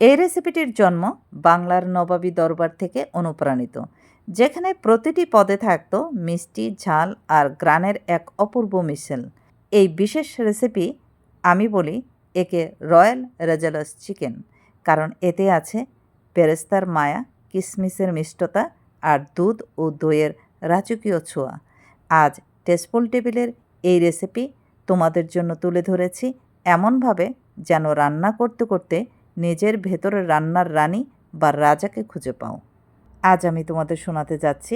এই রেসিপিটির জন্ম বাংলার নবাবী দরবার থেকে অনুপ্রাণিত, যেখানে প্রতিটি পদে থাকত মিষ্টি, ঝাল আর গ্রানের এক অপূর্ব মিশেল। এই বিশেষ রেসিপি আমি বলি একে রয়্যাল রেজালাস চিকেন, কারণ এতে আছে পেরেস্তার মায়া কিশমিশের মিষ্টতা আর দুধ ও দইয়ের রাজকীয় ছোঁয়া। আজ টেস্টফুল টেবিলের এই রেসিপি তোমাদের জন্য তুলে ধরেছি এমনভাবে যেন রান্না করতে করতে নিজের ভেতরের রান্নার রানী বা রাজাকে খুঁজে পাও। আজ আমি তোমাদের শোনাতে যাচ্ছি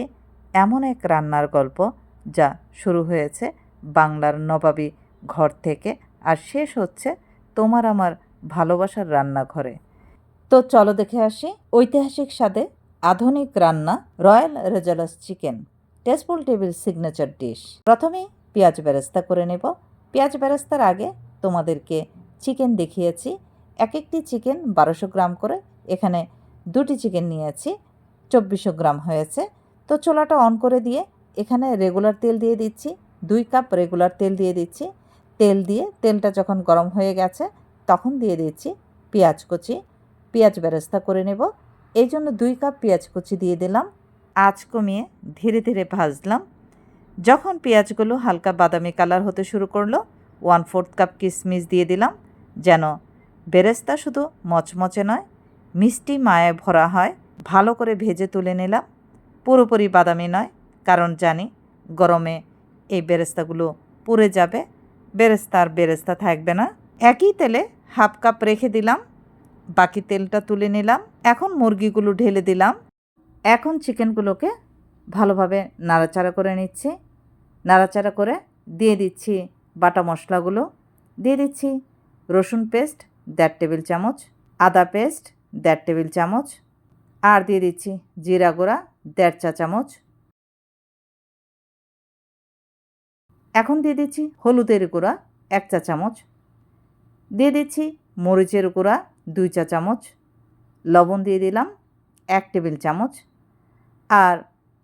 এমন এক রান্নার গল্প যা শুরু হয়েছে বাংলার নবাবী ঘর থেকে আর শেষ হচ্ছে তোমার আমার ভালোবাসার রান্নাঘরে। তো চলো দেখে আসি ঐতিহাসিক স্বাদে আধুনিক রান্না royal রেজালাস chicken tasteful table signature dish. প্রথমেই পেঁয়াজ বেরেস্তা করে নেব। পেঁয়াজ বেরেস্তার আগে তোমাদেরকে চিকেন দেখিয়েছি এক একটি চিকেন বারোশো গ্রাম করে, এখানে দুটি চিকেন নিয়েছি, চব্বিশশো গ্রাম হয়েছে। তো চোলাটা অন করে দিয়ে এখানে রেগুলার তেল দিয়ে দিচ্ছি, দুই কাপ রেগুলার তেল দিয়ে দিচ্ছি। তেল দিয়ে তেলটা যখন গরম হয়ে গেছে, তখন দিয়ে দিচ্ছি পেঁয়াজ কুচি। পেঁয়াজ ব্যবস্থা করে নেব। এই জন্য দুই কাপ পেঁয়াজ কুচি দিয়ে দিলাম। আঁচ কমিয়ে ধীরে ধীরে ভাজলাম। যখন পেঁয়াজগুলো হালকা বাদামি কালার হতে শুরু করল ওয়ান ফোর্থ কাপ কিশমিশ দিয়ে দিলাম, যেন বেরেস্তা শুধু মচমচে নয়, মিষ্টি মায়ে ভরা হয়। ভালো করে ভেজে তুলে নিলাম। পুরোপুরি বাদামি নয়, কারণ জানি গরমে এই বেরেস্তাগুলো পুড়ে যাবে। বেরেস্তা আর বেরেস্তা থাকবে না। একই তেলে হাফ কাপ রেখে দিলাম। বাকি তেলটা তুলে নিলাম। এখন মুরগিগুলো ঢেলে দিলাম। এখন চিকেনগুলোকে ভালোভাবে নাড়াচাড়া করে নিচ্ছি। নাড়াচাড়া করে দিয়ে দিচ্ছি বাটা মশলাগুলো। দিয়ে দিচ্ছি রসুন পেস্ট দেড় টেবিল চামচ, আদা পেস্ট দেড় টেবিল চামচ, আর দিয়ে দিচ্ছি জিরা গুঁড়া দেড় চা চামচ। এখন দিয়ে দিচ্ছি হলুদের গুঁড়া এক চা চামচ। দিয়ে দিচ্ছি মরিচের গুঁড়া দুই চা চামচ। লবণ দিয়ে দিলাম এক টেবিল চামচ। আর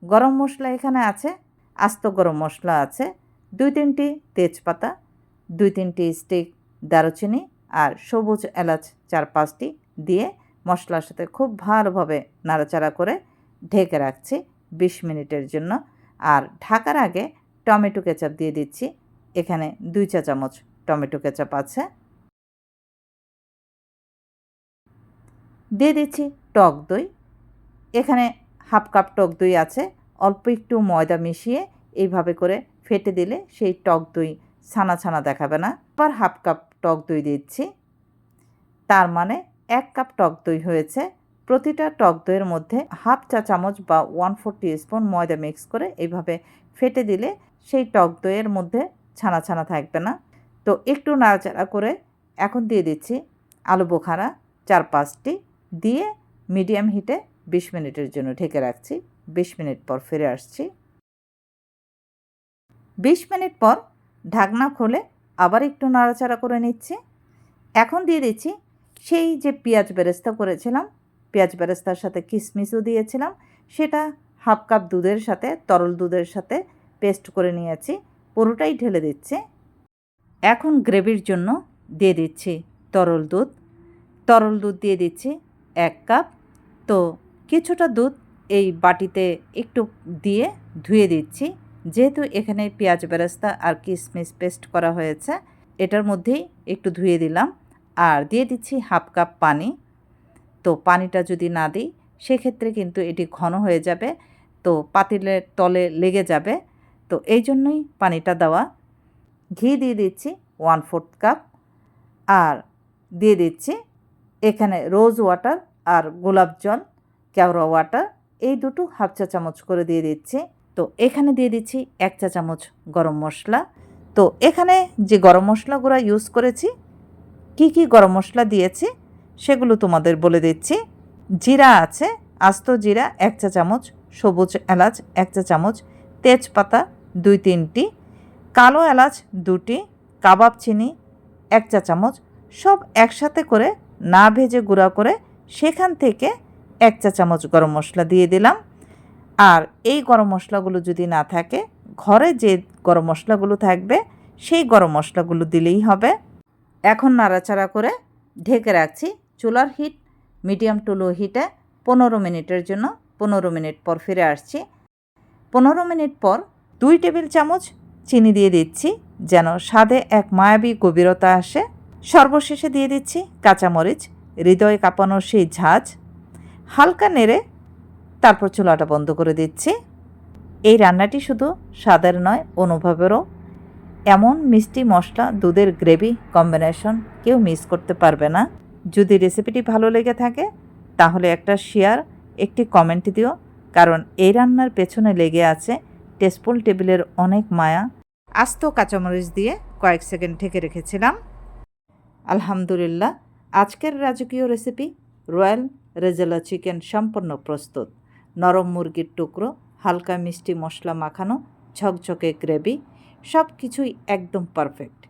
গরম মশলা এখানে আছে, আস্ত গরম মশলা আছে, দুই তিনটি তেজপাতা, দুই তিনটি স্টিক দারুচিনি আর সবুজ এলাচ চার পাঁচটি দিয়ে মশলার সাথে খুব ভালোভাবে নাড়াচাড়া করে ঢেকে রাখছি বিশ মিনিটের জন্য। আর ঢাকার আগে টমেটো কেচাপ দিয়ে দিচ্ছি। এখানে দুই চা চামচ টমেটো কেচাপ আছে। দিয়ে দিচ্ছি টক দই। এখানে হাফ কাপ টক দই আছে। অল্প একটু ময়দা মিশিয়ে এইভাবে করে ফেটে দিলে সেই টক দই ছানা ছানা দেখাবে না। আবার হাফ কাপ টক দই দিচ্ছি। তার মানে এক কাপ টক দই হয়েছে। প্রতিটা টক দইয়ের মধ্যে হাফ চা চামচ বা ওয়ান ফোর স্পুন ময়দা মিক্স করে এইভাবে ফেটে দিলে সেই টক দইয়ের মধ্যে ছানা ছানা থাকবে না। তো একটু নাড়াচাড়া করে এখন দিয়ে দিচ্ছি আলু বোখারা চার পাঁচটি দিয়ে মিডিয়াম হিটে বিশ মিনিটের জন্য ঢেকে রাখছি। বিশ মিনিট পর ফিরে আসছি। বিশ মিনিট পর ঢাকনা খুলে আবার একটু নাড়াচাড়া করে নিচ্ছি। এখন দিয়ে দিচ্ছি সেই যে পেঁয়াজ বেরেস্তা করেছিলাম, পেঁয়াজ বেরেস্তার সাথে কিশমিশও দিয়েছিলাম, সেটা হাফ কাপ দুধের সাথে, তরল দুধের সাথে পেস্ট করে নিয়েছি, পুরোটাই ঢেলে দিচ্ছি। এখন গ্রেভির জন্য দিয়ে দিচ্ছি তরল দুধ। তরল দুধ দিয়ে দিচ্ছি এক কাপ। তো কিছুটা দুধ এই বাটিতে একটু দিয়ে ধুয়ে দিচ্ছি। যেহেতু এখানে পেঁয়াজ বেরেস্তা আর কিশমিশ পেস্ট করা হয়েছে, এটার মধ্যেই একটু ধুয়ে দিলাম। আর দিয়ে দিচ্ছি হাফ কাপ পানি। তো পানিটা যদি না দিই, সেক্ষেত্রে কিন্তু এটি ঘন হয়ে যাবে, তো পাতিলের তলে লেগে যাবে। তো এই জন্যই পানিটা দেওয়া। ঘি দিয়ে দিচ্ছি ওয়ান ফোর্থ কাপ। আর দিয়ে দিচ্ছি এখানে রোজ ওয়াটার আর গোলাপ জল কেওড়া ওয়াটার, এই দুটো হাফ চা চামচ করে দিয়ে দিচ্ছি। তো এখানে দিয়ে দিচ্ছি এক চা চামচ গরম মশলা। তো এখানে যে গরম মশলাগুলো ইউজ করেছি, কি কি গরম মশলা দিয়েছি সেগুলো তোমাদের বলে দিচ্ছি। জিরা আছে, আস্ত জিরা এক চা চামচ, সবুজ এলাচ এক চা চামচ, তেজপাতা দুই তিনটি, কালো এলাচ দুটি, কাবাব চিনি এক চা চামচ, সব একসাথে করে না ভেজে গুঁড়া করে সেখান থেকে এক চা চামচ গরম মশলা দিয়ে দিলাম। আর এই গরম মশলাগুলো যদি না থাকে, ঘরে যে গরম মশলাগুলো থাকবে, সেই গরম মশলাগুলো দিলেই হবে। এখন নাড়াচাড়া করে ঢেকে রাখছি চুলার হিট, মিডিয়াম টু লো হিটে পনেরো মিনিটের জন্য, পনেরো মিনিট পর ফিরে আসছি। পনেরো মিনিট পর দুই টেবিল চামচ চিনি দিয়ে দিচ্ছি, যেন স্বাদে এক মায়াবী গভীরতা আসে। সর্বশেষে দিয়ে দিচ্ছি কাঁচামরিচ, হৃদয় কাঁপানোর সেই ঝাঁজ। হালকা নেড়ে তারপর চুলাটা বন্ধ করে দিচ্ছি। এই রান্নাটি শুধু স্বাদের নয় অনুভবেরও এমন মিষ্টি মশলা, দুধের গ্রেভি কম্বিনেশন কেউ মিস করতে পারবে না। যদি রেসিপিটি ভালো লেগে থাকে, তাহলে একটা শেয়ার, একটি কমেন্ট দিও। কারণ এই রান্নার পেছনে লেগে আছে টেস্টফুল টেবিলের অনেক মায়া। আস্ত কাঁচামরিচ দিয়ে কয়েক সেকেন্ড ঢেকে রেখেছিলাম। আলহামদুলিল্লাহ, আজকের রাজকীয় রেসিপি রয়্যাল রেজালা চিকেন সম্পূর্ণ প্রস্তুত। নরম মুরগির টুকরো, হালকা মিষ্টি মশলা মাখানো, ঝকঝকে গ্রেভি সব কিছুই একদম পারফেক্ট।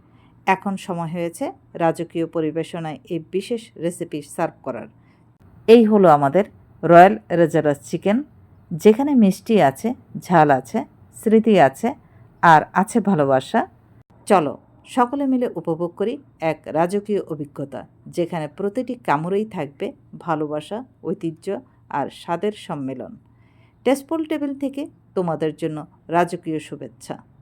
এখন সময় হয়েছে রাজকীয় পরিবেশনায় এই বিশেষ রেসিপি সার্ভ করার। এই হলো আমাদের রয়্যাল রেজারাস চিকেন, যেখানে মিষ্টি আছে, ঝাল আছে, স্মৃতি আছে, আর আছে ভালোবাসা। চলো সকলে মিলে উপভোগ করি এক রাজকীয় অভিজ্ঞতা, যেখানে প্রতিটি কামড়েই থাকবে ভালোবাসা, ঐতিহ্য আর স্বাদের সম্মেলন। টেস্টপোল টেবিল থেকে তোমাদের জন্য রাজকীয় শুভেচ্ছা।